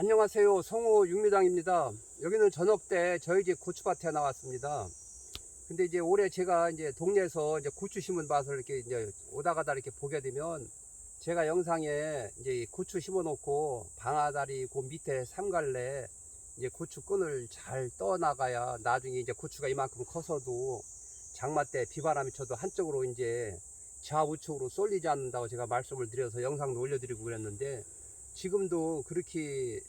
안녕하세요. 성호 육미당입니다. 여기는 저녁 때 저희 집 고추밭에 나왔습니다. 근데 이제 올해 제가 이제 동네에서 이제 고추 심은 밭을 이렇게 이제 오다 가다 이렇게 보게 되면 제가 영상에 이제 이 고추 심어 놓고 방아다리 그 밑에 삼갈래 이제 고추 끈을 잘 떠 나가야 나중에 이제 고추가 이만큼 커서도 장마 때 비바람이 쳐도 한쪽으로 이제 좌우측으로 쏠리지 않는다고 제가 말씀을 드려서 영상도 올려드리고 그랬는데 지금도 그렇게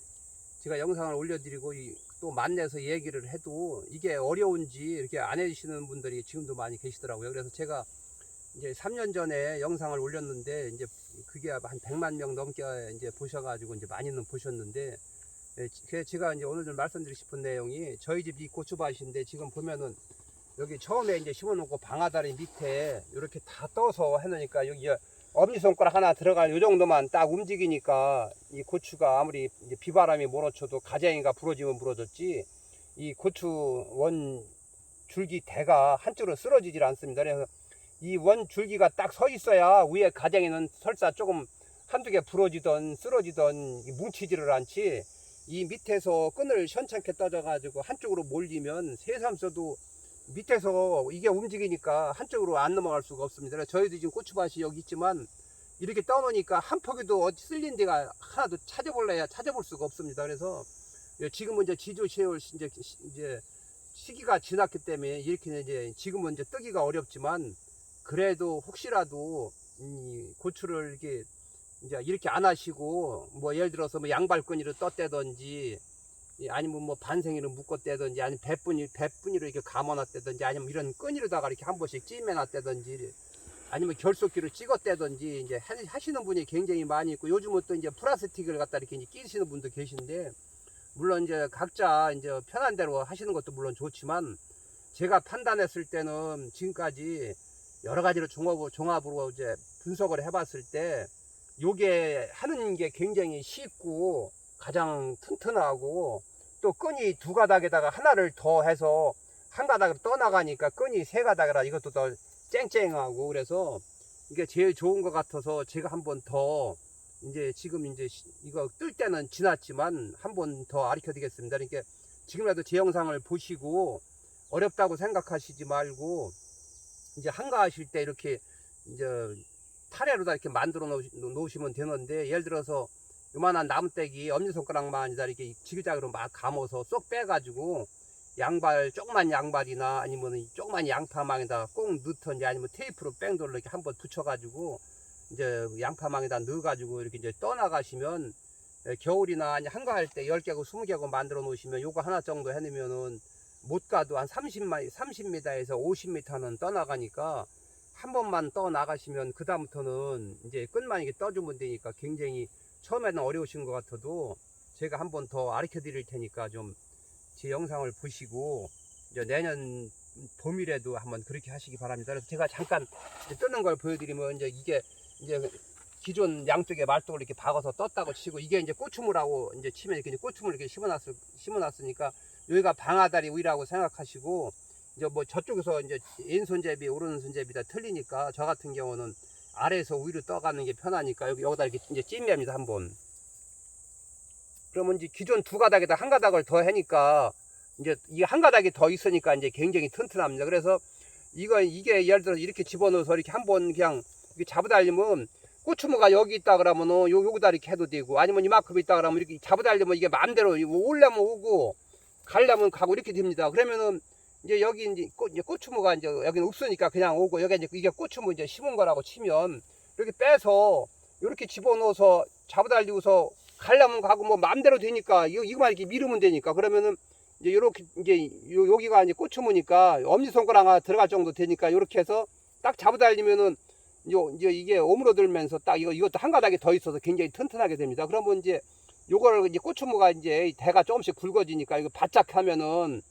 제가 영상을 올려드리고 이- 또 만나서 얘기를 해도 이게 어려운지 이렇게 안 해주시는 분들이 지금도 많이 계시더라고요. 그래서 제가 이제 3년 전에 영상을 올렸는데 이제 그게 한 100만 명 넘게 이제 보셔가지고 이제 많이는 보셨는데 예, 제가 이제 오늘 좀 말씀드리고 싶은 내용이 저희 집 이 고추밭인데 지금 보면은 여기 처음에 이제 심어놓고 방아다리 밑에 이렇게 다 떠서 해놓으니까 여기 엄지손가락 하나 들어갈 요 정도만 딱 움직이니까 이 고추가 아무리 비바람이 몰아쳐도 가쟁이가 부러지면 부러졌지 이 고추 원 줄기 대가 한쪽으로 쓰러지질 않습니다. 그래서 이 원 줄기가 딱 서 있어야 위에 가쟁이는 설사 조금 한두 개 부러지던 쓰러지던 이 뭉치지를 않지 이 밑에서 끈을 현찮게 떠져가지고 한쪽으로 몰리면 새삼 써도 밑에서 이게 움직이니까 한쪽으로 안 넘어갈 수가 없습니다. 저희도 지금 고추밭이 여기 있지만 이렇게 떠놓으니까 한 폭에도 어디 쓸린 데가 하나도 찾아볼래야 찾아볼 수가 없습니다. 그래서 지금은 이제 지조 시월 이제 이제 시기가 지났기 때문에 이렇게 이제 지금은 이제 뜨기가 어렵지만 그래도 혹시라도 이 고추를 이렇게 이제 이렇게 안 하시고 뭐 예를 들어서 뭐 양발끈이로 떴다든지 이 아니면 뭐 반생이로 묶었다든지 아니면 배분이 배분이로 이렇게 감아놨다든지 아니면 이런 끈이로다가 이렇게 한 번씩 찜해놨다든지 아니면 결속기로 찍었다든지 이제 하- 하시는 분이 굉장히 많이 있고 요즘은 또 이제 플라스틱을 갖다 이렇게 이제 끼시는 분도 계신데 물론 이제 각자 이제 편한 대로 하시는 것도 물론 좋지만 제가 판단했을 때는 지금까지 여러 가지로 종합, 종합으로 이제 분석을 해봤을 때 요게 하는 게 굉장히 쉽고 가장 튼튼하고 또 끈이 두 가닥에다가 하나를 더 해서 한 가닥으로 떠나가니까 끈이 세 가닥이라 이것도 더 쨍쨍하고 그래서 이게 제일 좋은 것 같아서 제가 한 번 더 이제 지금 이제 시- 이거 뜰 때는 지났지만 한 번더 가르쳐 드리겠습니다. 그러니까 지금이라도 제 영상을 보시고 어렵다고 생각하시지 말고 이제 한가하실 때 이렇게 이제 타래로다 이렇게 만들어 놓으시- 놓으시면 되는데 예를 들어서 요만한 나무떼기 엄지손가락만 이렇게 지그자그로 막 감아서 쏙 빼가지고 양발 조그만 양발이나 아니면 이 조그만 양파망에다 꼭 넣던지 아니면 테이프로 뺑돌로 이렇게 한번 붙여가지고 이제 양파망에다 넣어가지고 이렇게 이제 떠나가시면 에, 겨울이나 한가할 때 10개고 20개고 만들어 놓으시면 요거 하나 정도 해놓으면은 못 가도 한 30마, 30m에서 50m는 떠나가니까 한 번만 떠 나가시면 그 다음부터는 이제 끝만 이게 떠주면 되니까 굉장히 처음에는 어려우신 것 같아도 제가 한 번 더 가르쳐 드릴 테니까 좀 제 영상을 보시고 이제 내년 봄이라도 한번 그렇게 하시기 바랍니다. 그래서 제가 잠깐 뜨는 걸 보여드리면 이제 이게 이제 기존 양쪽에 말뚝을 이렇게 박아서 떴다고 치고 이게 이제 고추물하고 이제 치면 이렇게 고추물 이렇게 심어놨 심어놨으니까 여기가 방아다리 위라고 생각하시고 이제 뭐 저쪽에서 이제 왼손잡이 오른손잡이 다 틀리니까 저 같은 경우는 아래에서 위로 떠가는 게 편하니까 여기 여기다 이렇게 이제 찜매입니다 한번. 그러면 이제 기존 두 가닥에다 한 가닥을 더 하니까 이제 이 한 가닥이 더 있으니까 이제 굉장히 튼튼합니다. 그래서 이거 이게 예를 들어 이렇게 집어넣어서 이렇게 한번 그냥 이렇게 잡아달리면 고추무가 여기 있다 그러면은 요 여기다 이렇게 해도 되고 아니면 이만큼 있다 그러면 이렇게 잡아달리면 이게 마음대로 올려면 오고 가려면 가고 이렇게 됩니다. 그러면은 이제 여기 이제, 꽃, 이제 고추무가 이제 여기는 없으니까 그냥 오고 여기 이제 이게 고추무 이제 심은 거라고 치면 이렇게 빼서 이렇게 집어넣어서 잡아달리고서 가려면 가고 뭐 마음대로 되니까 이거 이거만 이렇게 미루면 되니까 그러면은 이제 요렇게 이제 요, 여기가 이제 고추무니까 엄지 손가락 하나 들어갈 정도 되니까 요렇게 해서 딱 잡아달리면은 요 이제 이게 오므러들면서 딱 이거 이것도 한 가닥이 더 있어서 굉장히 튼튼하게 됩니다. 그러면 이제 요거를 이제 고추무가 이제 대가 조금씩 굵어지니까 이거 바짝 하면은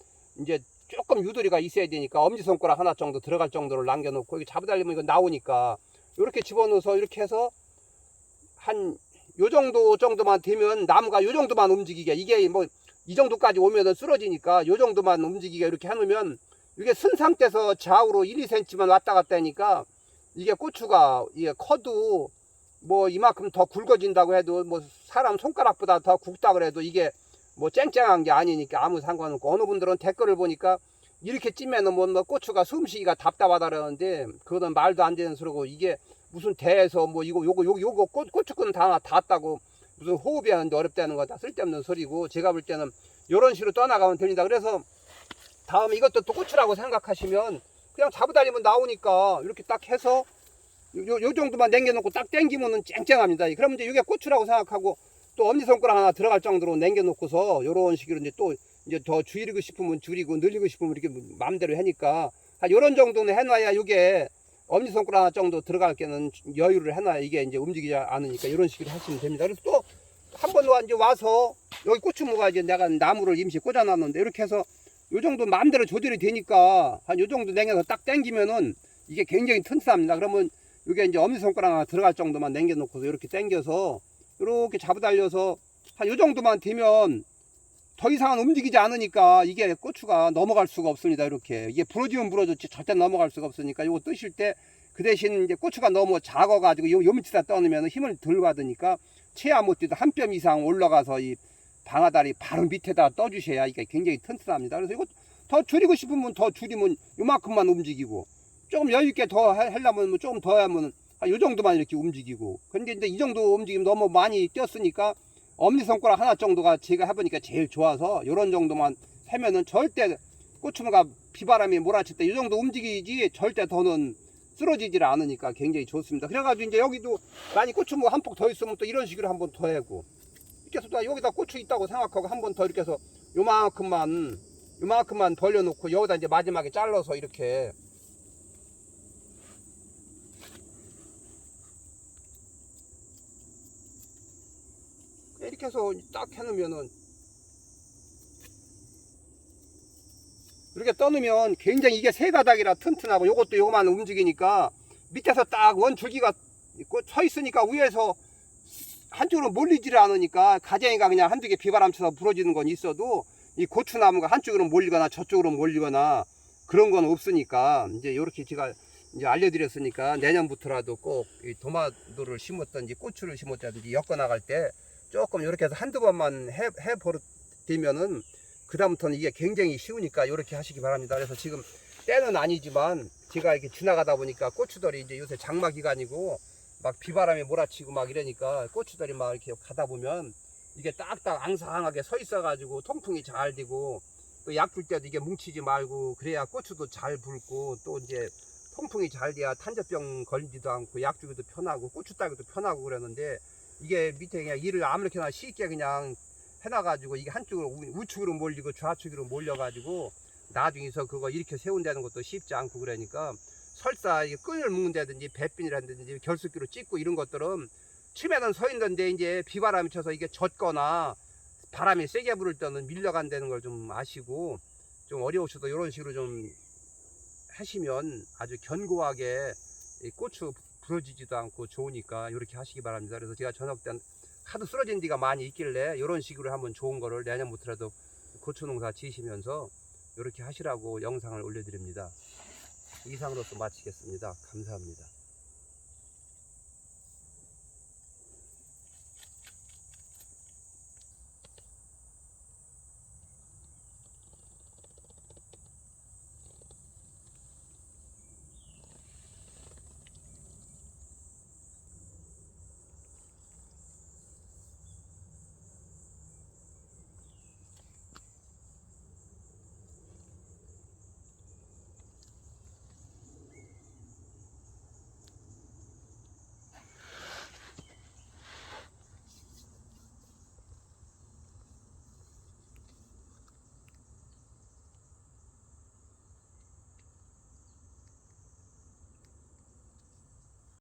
이제 조금 유도리가 있어야 되니까 엄지손가락 하나 정도 들어갈 정도를 남겨놓고 이거 잡아달리면 이거 나오니까 이렇게 집어넣어서 이렇게 해서 한 요 정도 정도만 되면 나무가 요 정도만 움직이게 이게 뭐 이 정도까지 오면은 쓰러지니까 요 정도만 움직이게 이렇게 해놓으면 이게 쓴 상태에서 좌우로 1, 2cm만 왔다 갔다 하니까 이게 고추가 이게 커도 뭐 이만큼 더 굵어진다고 해도 뭐 사람 손가락보다 더 굵다 그래도 이게 뭐 쨍쨍한 게 아니니까 아무 상관없고 어느 분들은 댓글을 보니까 이렇게 찌면은 뭐, 뭐 고추가 숨쉬기가 답답하다 그러는데 그거는 말도 안 되는 소리고 이게 무슨 대에서 뭐 이거 요거 요거 요거 꽃, 고추끈 다 닿았다고 무슨 호흡이 하는데 어렵다는 거다 쓸데없는 소리고 제가 볼 때는 이런 식으로 떠나가면 됩니다. 그래서 다음에 이것도 또 고추라고 생각하시면 그냥 잡아다니면 나오니까 이렇게 딱 해서 요, 요 정도만 남겨놓고 딱 당기면은 쨍쨍합니다. 그러면 이제 이게 고추라고 생각하고 또 엄지손가락 하나 들어갈 정도로 남겨놓고서 요런 식으로 이제 또 이제 더 줄이고 싶으면 줄이고 늘리고 싶으면 이렇게 마음대로 하니까 한 요런 정도는 해놔야 이게 엄지손가락 하나 정도 들어갈 게는 여유를 해놔야 이게 이제 움직이지 않으니까 이런 식으로 하시면 됩니다. 그래서 또 한번와 이제 와서 여기 고추무가 이제 내가 나무를 임시 꽂아놨는데 이렇게 해서 요 정도 마음대로 조절이 되니까 한 요 정도 냉겨서 딱 당기면은 이게 굉장히 튼튼합니다. 그러면 이게 이제 엄지손가락 하나 들어갈 정도만 남겨놓고서 이렇게 당겨서 이렇게 잡아달려서 한요 정도만 되면 더 이상은 움직이지 않으니까 이게 고추가 넘어갈 수가 없습니다. 이렇게 이게 부러지면 부러졌지 절대 넘어갈 수가 없으니까 이거 뜨실 때 그 대신 이제 고추가 너무 작아가지고 요, 요 밑에다 떠놓으면 힘을 덜 받으니까 체야 못 뛰도 한 뼘 이상 올라가서 이 방아다리 바로 밑에다 떠주셔야 이게 굉장히 튼튼합니다. 그래서 이거 더 줄이고 싶으면 더 줄이면 요만큼만 움직이고 조금 여유 있게 더 하- 하려면 뭐 조금 더 하면 한요 정도만 이렇게 움직이고 근데 이제 이 정도 움직이면 너무 많이 뛰었으니까 엄지 손가락 하나 정도가 제가 해보니까 제일 좋아서 요런 정도만 하면은 절대 고추무가 비바람이 몰아칠 때 이 정도 움직이지 절대 더는 쓰러지질 않으니까 굉장히 좋습니다. 그래가지고 이제 여기도 많이 고추무 한 폭 더 있으면 또 이런 식으로 한 번 더 하고 이렇게 해서 또 여기다 고추 있다고 생각하고 한 번 더 이렇게 해서 요만큼만 요만큼만 벌려놓고 여기다 이제 마지막에 잘라서 이렇게 이렇게 해서 딱 해놓으면은 이렇게 떠놓으면 굉장히 이게 세 가닥이라 튼튼하고 요것도 요거만 움직이니까 밑에서 딱 원 줄기가 서 있으니까 위에서 한쪽으로 몰리지를 않으니까 가쟁이가 그냥 한두 개 비바람 쳐서 부러지는 건 있어도 이 고추나무가 한쪽으로 몰리거나 저쪽으로 몰리거나 그런 건 없으니까 이제 이렇게 제가 이제 알려드렸으니까 내년부터라도 꼭 이 도마도를 심었든지 고추를 심었다든지 엮어 나갈 때 조금 이렇게 해서 한두 번만 해, 해 버릇되면은 그다음부터는 이게 굉장히 쉬우니까 이렇게 하시기 바랍니다. 그래서 지금 때는 아니지만 제가 이렇게 지나가다 보니까 고추들이 이제 요새 장마 기간이고 막 비바람이 몰아치고 막 이러니까 고추들이 막 이렇게 가다 보면 이게 딱딱 앙상하게 서 있어가지고 통풍이 잘 되고 또 약 줄 때도 이게 뭉치지 말고 그래야 고추도 잘 붉고 또 이제 통풍이 잘 돼야 탄저병 걸리지도 않고 약 주기도 편하고 고추 따기도 편하고 그러는데 이게 밑에 그냥 일을 아무렇게나 쉽게 그냥 해놔가지고 이게 한쪽으로 우- 우측으로 몰리고 좌측으로 몰려가지고 나중에서 그거 이렇게 세운다는 것도 쉽지 않고 그러니까 설사 끈을 묶는다든지 배핀이라든지 결석기로 찍고 이런 것들은 치매는 서 있는데 이제 비바람이 쳐서 이게 젖거나 바람이 세게 불을 때는 밀려간다는 걸 좀 아시고 좀 어려우셔도 이런 식으로 좀 하시면 아주 견고하게 이 고추 부러지지도 않고 좋으니까 이렇게 하시기 바랍니다. 그래서 제가 저녁 때 하도 쓰러진 데가 많이 있길래 이런 식으로 한번 좋은 거를 내년부터라도 고추 농사 지으시면서 이렇게 하시라고 영상을 올려드립니다. 이상으로서 마치겠습니다. 감사합니다.